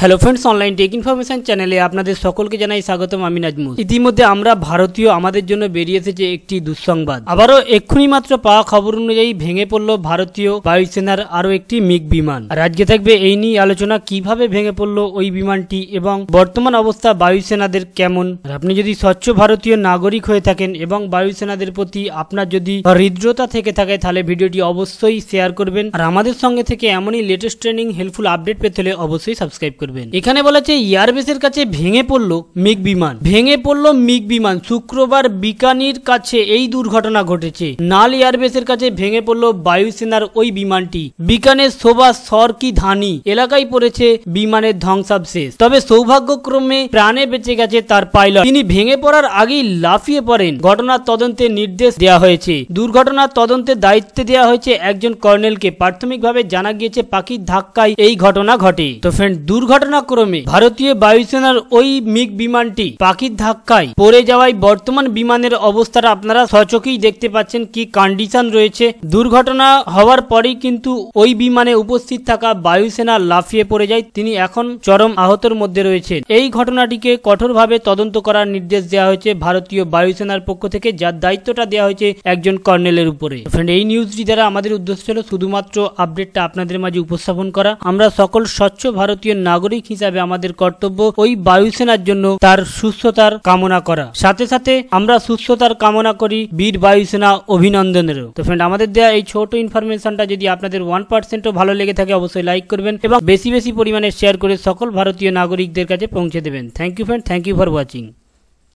Hello friends online tech information চ্যানেলে আপনাদের সকলকে জানাই স্বাগতম, আমি নাজমুল। ইতিমধ্যে আমরা ভারতীয় আমাদের জন্য বেরিয়ে এসেছে একটি দুঃসংবাদ। আবারও এক্ষুনি মাত্র পাওয়া খবর অনুযায়ী ভেঙে পড়ল ভারতীয় বায়ুসেনার আরও একটি মিগ বিমান। আজকে থাকবে এই নিয়ে আলোচনা, কীভাবে ভেঙে পড়ল ওই বিমানটি এবং বর্তমান অবস্থা বায়ুসেনাদের কেমন? আপনি যদি স্বচ্ছ ভারতীয় নাগরিক হয়ে থাকেন এবং বায়ুসেনাদের প্রতি আপনার যদি হৃদ্রতা থেকে থাকে, তাহলে ভিডিওটি অবশ্যই শেয়ার করবেন। আর আমাদের সঙ্গে থেকে এমনই লেটেস্ট ট্রেনিং হেল্পফুল আপডেট পেতে হলে অবশ্যই সাবস্ক্রাইব করবেন। এখানে বলেছে এয়ারবেসের কাছে ভেঙে পড়ল মিগ বিমান। ভেঙে পড়ল মিগ বিমান। শুক্রবার বিকানির কাছে এই দুর্ঘটনা ঘটেছে। নাল এয়ারবেসের কাছে ভেঙে পড়ল বায়ুসেনার ওই বিমানটি। বিকানের শোভা সরকি ধানি? এলাকায় পড়েছে, বিমানের ধ্বংসাবশেষ। তবে সৌভাগ্যক্রমে প্রাণে বেঁচে গেছে তার পাইলট। তিনি ভেঙে পড়ার আগেই লাফিয়ে পড়েন। ঘটনার তদন্তে নির্দেশ দেওয়া হয়েছে। দুর্ঘটনার তদন্তের দায়িত্বে দেওয়া হয়েছে একজন কর্নেলকে। প্রাথমিকভাবে জানা গিয়েছে, পাখির ধাক্কায় এই ঘটনা ঘটে। তো ফ্রেন্ড দুর্ঘটনাক্রমে ভারতীয় বায়ুসেনার ওই মিগ বিমানটি পাখির ধাক্কায় পড়ে যাওয়ায় বর্তমান বিমানের অবস্থাটা আপনারা সচকেই দেখতে পাচ্ছেন কি কন্ডিশন রয়েছে। দুর্ঘটনা হওয়ার পরেই কিন্তু ওই বিমানে উপস্থিত থাকা বায়ুসেনা লাফিয়ে পড়ে যায়। তিনি এখন চরম আহতর মধ্যে রয়েছেন। এই ঘটনাটিকে কঠোরভাবে তদন্ত করার নির্দেশ দেওয়া হয়েছে ভারতীয় বায়ুসেনার পক্ষ থেকে, যার দায়িত্বটা দেওয়া হয়েছে একজন কর্নেলের উপরে। ফ্রেন্ড এই নিউজটি দ্বারা আমাদের উদ্দেশ্য ছিল শুধুমাত্র আপডেটটা আপনাদের মাঝে উপস্থাপন করা। আমরা সকল স্বচ্ছ ভারতীয় নাগরিক হিসাবে আমাদের কর্তব্য ওই বায়ুসেনার জন্য তার সুস্থতার কামনা করা। সাথে সাথে আমরা সুস্থতার কামনা করি বীর বায়ুসেনা অভিনন্দনেরও। তো ফ্রেন্ড আমাদের দেওয়া এই ছোট ইনফরমেশনটা যদি আপনাদের ওয়ান পার্সেন্টও ভালো লেগে থাকে অবশ্যই লাইক করবেন এবং বেশি বেশি পরিমাণে শেয়ার করে সকল ভারতীয় নাগরিকদের কাছে পৌঁছে দেবেন। Thank you friend thank you for watching